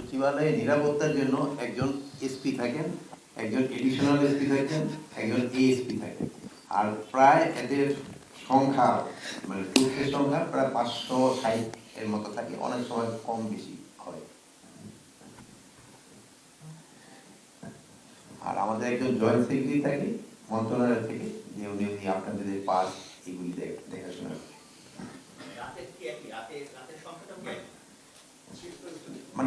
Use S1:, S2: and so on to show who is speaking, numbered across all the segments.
S1: সচিবালয়ে নিরাপত্তার জন্য একজন এসপি থাকেন, একজন এডিশনাল এসপি থাকেন, একজন এএসপি থাকেন। আর প্রায় এদের সংখ্যা মানে পুলিশের সংখ্যা প্রায় পাঁচশো ষাট এর মতো থাকে, অনেক সময় কম বেশি হয়। আর আমাদের একজন জয়েন্ট সেক্রেটারি থাকে, মন্ত্রণালয় থেকে, যে উনি উনি আপনাদের পাস এগুলি দেখ- দেখাশোনা করে।
S2: রাতের কি একই রাতে রাতের সংখ্যাটা কি একই?
S1: মানে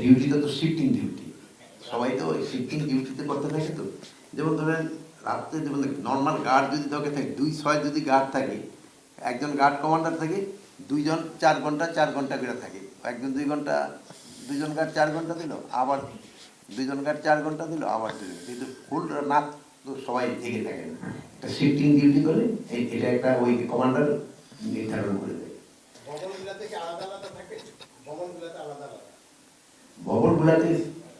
S1: ডিউটিটা তো শিফটিং ডিউটি সবাই তো ওই শিফটিং ডিউটিতে করতে থাকে তো। যেমন ধরেন, রাত্রে যেমন নর্মাল গার্ড যদি দরকার থাকে, দুই, ছয় যদি গার্ড থাকে, একজন গার্ড কমান্ডার থাকে, দুইজন চার ঘণ্টা চার ঘণ্টা করে থাকে। একজন দুই ঘণ্টা, দুইজন গার্ড চার ঘণ্টা দিল, আবার দুজন গার্ড চার ঘণ্টা দিল, আবার দুজন কিন্তু ফুল নাক তো সবাই থেকে থাকে না। শিফটিং ডিউটি করে এটা একটা ওই কমান্ডার নির্ধারণ করে দেয়।
S3: ভবনগুলোতে কি আলাদা আলাদা থাকে? ভবনগুলোতে আলাদা আলাদা।
S1: ভবনগুলাতে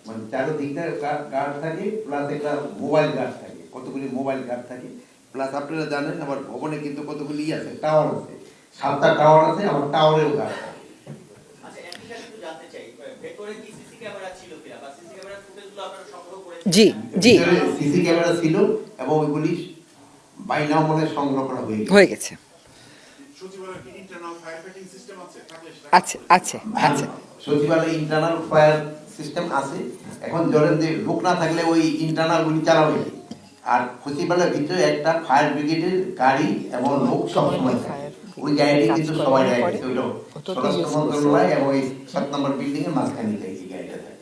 S1: মানে চারোদিকটা গার্ড থাকে প্লাস একটা মোবাইল গার্ড থাকে। কতগুলি মোবাইল গার্ড থাকে প্লাস আপনারা জানেন আমার ভবনে কিন্তু কতগুলি আছে টাওয়ার আছে। সাতটা টাওয়ার আছে আমার টাওয়ারেও গার্ড থাকে।
S2: আচ্ছা একটা শুধু জানতে চাই। ভেতরে কি সিসি ক্যামেরা ছিল কিনা? বা সিসি ক্যামেরার ফুটেজগুলো আপনারা সংগ্রহ করেছেন
S4: জি জি।
S1: সিসি ক্যামেরা ছিল এবং ওইগুলি বাইনাও মনে সংগ্রহ করা হয়ে গেছে।
S4: হয়ে গেছে
S5: সচিবালয়ের কি ইন্টারনাল ফায়ার ফাইটিং সিস্টেম আছে থাকলে সেটা
S4: আছে আছে আছে।
S1: সচিবালয়ে ইন্টারনাল ফায়ার সিস্টেম আছে। এখন ধরেন যে লোক না থাকলে ওই ইন্টারনাল গুলি চালাবে? আর সচিবালয়ের ভিতরে একটা ফায়ার ব্রিগেডের গাড়ি এবং লোক সবসময় থাকে। ওই গাড়িটি কিন্তু সবাই রাখে ওইটা স্বরাষ্ট্র মন্ত্রণালয় এবং এই সাত নম্বর বিল্ডিং এর মাঝখানে গাড়িটা থাকে।